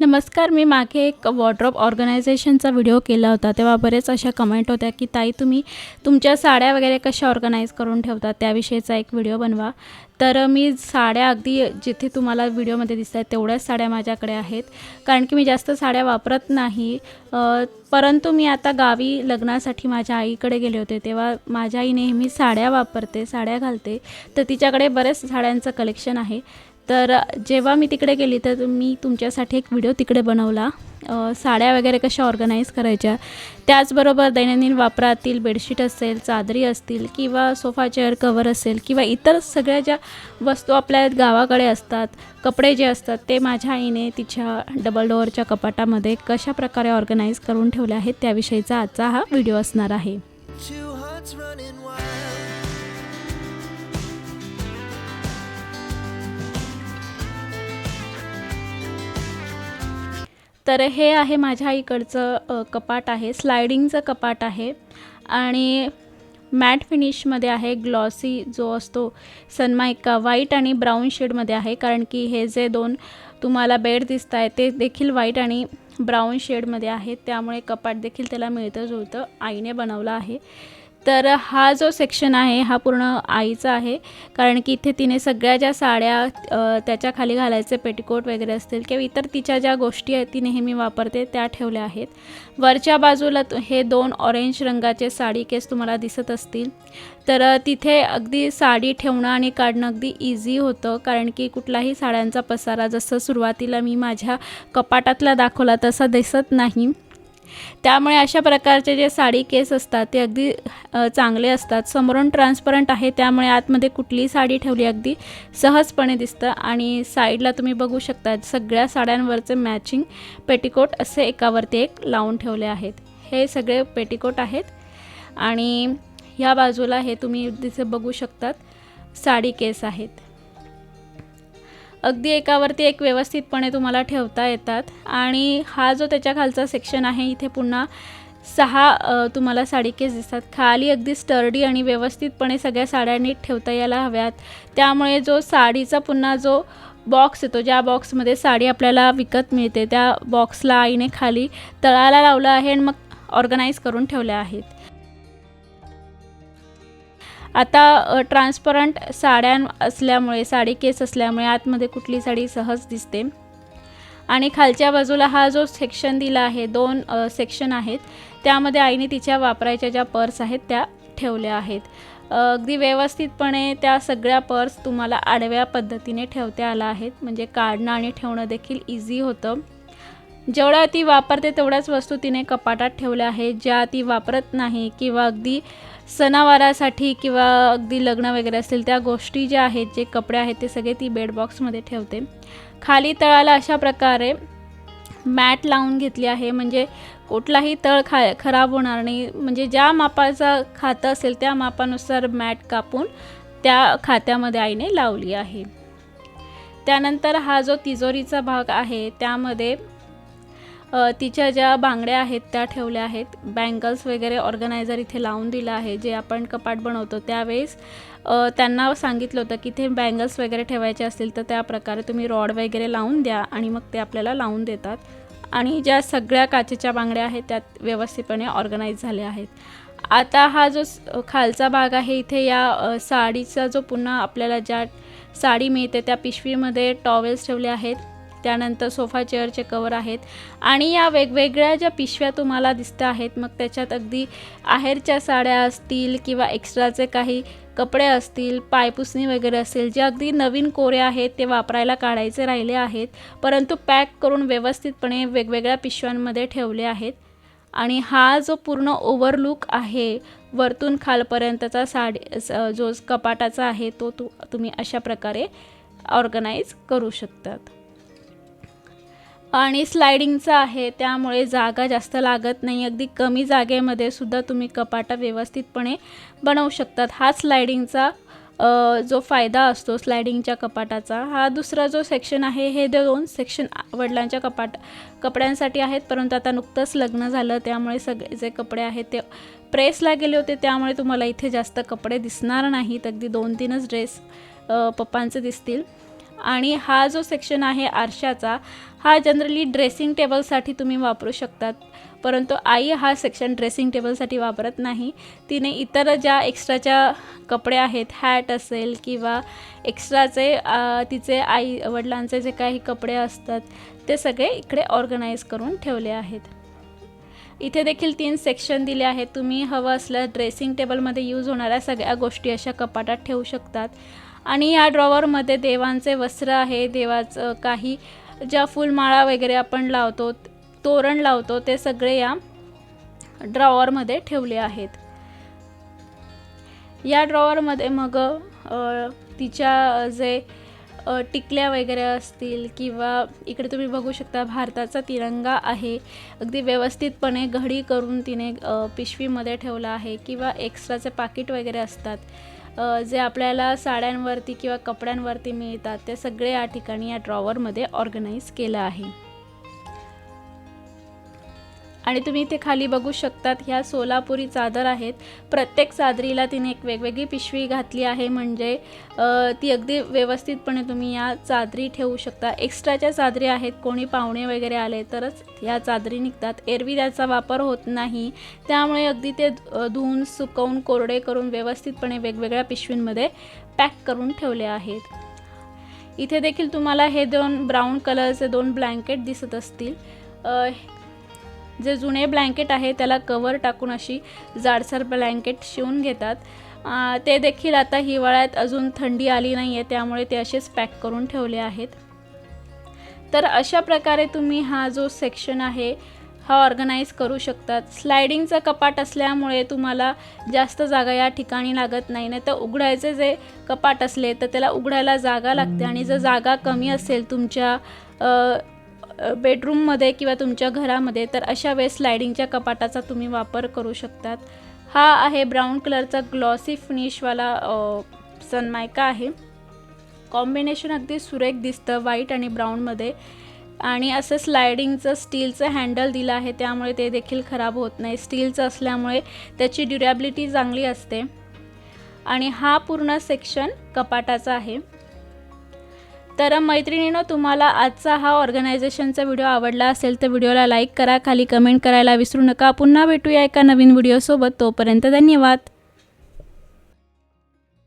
नमस्कार मी मागे एक वॉर्ड्रॉप ऑर्गनायझेशनचा व्हिडिओ केला होता. तेव्हा बरेच अशा कमेंट होत्या की ताई तुम्ही तुमच्या साड्या वगैरे कशा ऑर्गनाईज करून ठेवता त्याविषयीचा एक व्हिडिओ बनवा. तर मी साड्या अगदी जिथे तुम्हाला व्हिडिओमध्ये दिसत आहेत तेवढ्याच साड्या माझ्याकडे आहेत. कारण की मी जास्त साड्या वापरत नाही. परंतु मी आता गावी लग्नासाठी माझ्या आईकडे गेले होते. तेव्हा माझ्या आई नेहमी साड्या वापरते साड्या घालते. तर तिच्याकडे बरेच साड्यांचं कलेक्शन आहे. तर जेव्हा मी तिकडे गेली तर मी तुमच्यासाठी एक व्हिडिओ तिकडे बनवला. साड्या वगैरे कशा ऑर्गनाईज करायच्या? त्याचबरोबर दैनंदिन वापरातील बेडशीट असेल चादरी असतील किंवा सोफा चेअर कवर असेल किंवा इतर सगळ्या ज्या वस्तू आपल्या गावाकडे असतात कपडे जे असतात ते माझ्या आईने तिच्या डबल डोअरच्या कपाटामध्ये कशा प्रकारे ऑर्गनाईज करून ठेवले आहेत त्याविषयीचा आजचा हा व्हिडिओ असणार आहे. तर हे आहे माझ्या इकडचं कपाट आहे स्लायडिंगचं कपाट आहे. आणि मॅट फिनिशमध्ये आहे ग्लॉसी जो असतो सनमायका व्हाईट आणि ब्राऊन शेडमध्ये आहे. कारण की हे जे दोन तुम्हाला बेड दिसत आहे ते देखील व्हाईट आणि ब्राऊन शेडमध्ये आहेत त्यामुळे कपाट देखील त्याला मिळतं जुळतं आईने बनवलं आहे. तर हा जो सेक्शन आहे हा पूर्ण आईचा आहे. कारण की इथे तिने सगळ्या ज्या साड्या त्याच्याखाली घालायचे पेटिकोट वगैरे असतील किंवा इतर तिच्या ज्या गोष्टी आहेत ती नेहमी वापरते त्या ठेवल्या आहेत. वरच्या बाजूला हे दोन ऑरेंज रंगाचे साडी केस तुम्हाला दिसत असतील. तर तिथे अगदी साडी ठेवणं आणि काढणं अगदी इझी होतं. कारण की कुठलाही साड्यांचा पसारा जसं सुरुवातीला मी माझ्या कपाटातला दाखवला तसा दिसत नाही. त्यामुळे अशा प्रकारचे जे साडी केस असतात ते अगदी चांगले असतात. समोरून ट्रान्सपरंट आहे त्यामुळे आतमध्ये कुठलीही साडी ठेवली अगदी सहजपणे दिसतं. आणि साईडला तुम्ही बघू शकता सगळ्या साड्यांवरचे मॅचिंग पेटिकोट असे एकावरती एक लावून ठेवले आहेत. हे सगळे पेटिकोट आहेत. आणि ह्या बाजूला हे तुम्ही तिथे बघू शकतात साडी केस आहेत. अगदी एकावरती एक व्यवस्थितपणे तुम्हाला ठेवता येतात. आणि हा जो त्याच्या खालचा सेक्शन आहे इथे पुन्हा सहा तुम्हाला साडी केस दिसतात. खाली अगदी स्टर्डी आणि व्यवस्थितपणे सगळ्या साड्या नीट ठेवता यायला हव्यात. त्यामुळे जो साडीचा पुन्हा जो बॉक्स येतो ज्या बॉक्समध्ये साडी आपल्याला विकत मिळते त्या बॉक्सला आईने खाली तळाला लावलं आहे आणि मग ऑर्गनाईज करून ठेवल्या आहेत. आता ट्रान्सपरंट साड्या असल्यामुळे साडी केस असल्यामुळे आतमध्ये कुठली साडी सहज दिसते. आणि खालच्या बाजूला हा जो सेक्शन दिला आहे दोन सेक्शन आहेत त्यामध्ये आईने तिच्या वापरायच्या ज्या पर्स आहेत त्या ठेवल्या आहेत. अगदी व्यवस्थितपणे त्या सगळ्या पर्स तुम्हाला आडव्या पद्धतीने ठेवता आला आहेत म्हणजे काढणं आणि ठेवणं देखील इझी होतं. जेवढ्या ती वापरते तेवढ्याच वस्तू तिने कपाटात ठेवल्या आहेत. ज्या ती वापरत नाही किंवा अगदी सणावारासाठी किंवा अगदी लग्न वगैरे असतील त्या गोष्टी ज्या आहेत जे कपडे आहेत ते सगळे ती बेडबॉक्समध्ये ठेवते. खाली तळाला अशा प्रकारे मॅट लावून घेतली आहे. म्हणजे कुठलाही तळ खा खराब होणार नाही. म्हणजे ज्या मापाचं खातं असेल त्या मापानुसार मॅट कापून त्या खात्यामध्ये आईने लावली आहे. त्यानंतर हा जो तिजोरीचा भाग आहे त्यामध्ये तिच्या ज्या बांगड्या आहेत त्या ठेवल्या आहेत. बँगल्स वगैरे ऑर्गनायझर इथे लावून दिलं आहे. जे आपण कपाट बनवतो त्यावेळेस त्यांना सांगितलं होतं की इथे बँगल्स वगैरे ठेवायचे असतील तर त्या प्रकारे तुम्ही रॉड वगैरे लावून द्या आणि मग ते आपल्याला लावून देतात. आणि ज्या सगळ्या काचेच्या बांगड्या आहेत त्यात व्यवस्थितपणे ऑर्गनाईज झाल्या आहेत. आता हा जो खालचा भाग आहे इथे या साडीचा जो पुन्हा आपल्याला ज्या साडी मिळते त्या पिशवीमध्ये टॉवेल्स ठेवले आहेत. त्यानंतर सोफा चेअरचे कवर आहेत. आणि या वेगवेगळ्या ज्या पिशव्या तुम्हाला दिसत आहेत मग त्याच्यात अगदी आहेरच्या साड्या असतील किंवा एक्स्ट्राचे काही कपडे असतील पायपुसणी वगैरे असेल जे अगदी नवीन कोरे आहेत ते वापरायला काढायचे राहिले आहेत. परंतु पॅक करून व्यवस्थितपणे वेगवेगळ्या पिशव्यांमध्ये ठेवले आहेत. आणि हा जो पूर्ण ओव्हरलुक आहे वरतून खालपर्यंतचा साडी स- जो कपाटाचा आहे तो तू तुम्ही अशा प्रकारे ऑर्गनाईज करू शकतात. आणि स्लायडिंगचा आहे त्यामुळे जागा जास्त लागत नाही. अगदी कमी जागेमध्ये सुद्धा तुम्ही कपाटा व्यवस्थितपणे बनवू शकतात. हा स्लायडिंगचा जो फायदा असतो स्लायडिंगच्या कपाटाचा हा दुसरा जो सेक्शन आहे हे दोन सेक्शन वडिलांच्या कपाट कपड्यांसाठी आहेत. परंतु आता नुकतंच लग्न झालं त्यामुळे सगळे जे कपडे आहेत ते प्रेसला गेले होते. त्यामुळे तुम्हाला इथे जास्त कपडे दिसणार नाहीत. अगदी दोन तीनच ड्रेस पप्पांचे दिसतील. आणि हा जो सेक्शन आहे आरशाचा हा जनरली ड्रेसिंग टेबलसाठी तुम्ही वापरू शकतात. परंतु आई हा सेक्शन ड्रेसिंग टेबलसाठी वापरत नाही. तिने इतर ज्या एक्स्ट्राच्या कपडे आहेत हॅट असेल किंवा एक्स्ट्राचे तिचे आई वडिलांचे जे काही कपडे असतात ते सगळे इकडे ऑर्गनाईज करून ठेवले आहेत. इथे देखील तीन सेक्शन दिले आहेत. तुम्ही हवं असल्यास ड्रेसिंग टेबलमध्ये यूज होणाऱ्या सगळ्या गोष्टी अशा कपाटात ठेवू शकतात. आणि या ड्रॉवरमध्ये देवांचे वस्त्र आहे देवाचं काही ज्या फुलमाळा वगैरे आपण लावतो तोरण लावतो ते सगळे या ड्रॉवरमध्ये ठेवले आहेत. या ड्रॉवरमध्ये मग तिच्या जे टिकल्या वगैरे असतील किंवा इकडे तुम्ही बघू शकता भारताचा तिरंगा आहे. अगदी व्यवस्थितपणे घडी करून तिने पिशवीमध्ये ठेवला आहे किंवा एक्स्ट्राचे पाकिट वगैरे असतात. जे आपल्याला साड्यांवरती किंवा कपड्यांवरती मिळतात ते सगळे या ठिकाणी या ड्रॉवरमध्ये ऑर्गनाईज केलं आहे. आणि तुम्ही इथे खाली बघू शकतात ह्या सोलापुरी चादर आहेत. प्रत्येक चादरीला तिने एक वेगवेगळी पिशवी घातली आहे. म्हणजे ती अगदी व्यवस्थितपणे तुम्ही या चादरी ठेवू शकता. एक्स्ट्राच्या चादरी आहेत. कोणी पाहुणे वगैरे आले तरच ह्या चादरी निघतात. एरवी त्याचा वापर होत नाही. त्यामुळे अगदी ते धुवून सुकवून कोरडे करून व्यवस्थितपणे वेगवेगळ्या पिशवींमध्ये पॅक करून ठेवले आहेत. इथे देखील तुम्हाला हे दोन ब्राऊन कलरचे दोन ब्लँकेट दिसत असतील. जे जुने ब्लँकेट आहे त्याला कवर टाकून अशी जाडसर ब्लँकेट शिवून घेतात. ते देखील आता हिवाळ्यात अजून थंडी आली नाही आहे त्यामुळे ते असेच पॅक करून ठेवले आहेत. तर अशा प्रकारे तुम्ही हा जो सेक्शन आहे हा ऑर्गनाईज करू शकतात. स्लायडिंगचं कपाट असल्यामुळे तुम्हाला जास्त जागा या ठिकाणी लागत नाही नाही तर उघडायचे जे कपाट असले तर त्याला उघडायला जागा लागते. आणि जर जागा कमी असेल तुमच्या बेडरूममध्ये किंवा तुमच्या घरामध्ये तर अशा वेळेस स्लायडिंगच्या कपाटाचा तुम्ही वापर करू शकतात. हा आहे ब्राऊन कलरचा ग्लॉसी फिनिशवाला सनमायका आहे. कॉम्बिनेशन अगदी सुरेख दिसतं व्हाईट आणि ब्राऊनमध्ये आणि असं स्लायडिंगचं स्टीलचं हँडल दिलं आहे त्यामुळे ते देखील खराब होत नाही. स्टीलचं असल्यामुळे त्याची ड्युरॅबिलिटी चांगली असते. आणि हा पूर्ण सेक्शन कपाटाचा आहे. तर मैत्रिणीनो तुम्हाला आजचा हा ऑर्गनायझेशनचा व्हिडिओ आवडला असेल तर व्हिडिओला लाईक करा खाली कमेंट करायला विसरू नका. पुन्हा भेटूया एका नवीन व्हिडिओसोबत तोपर्यंत धन्यवाद.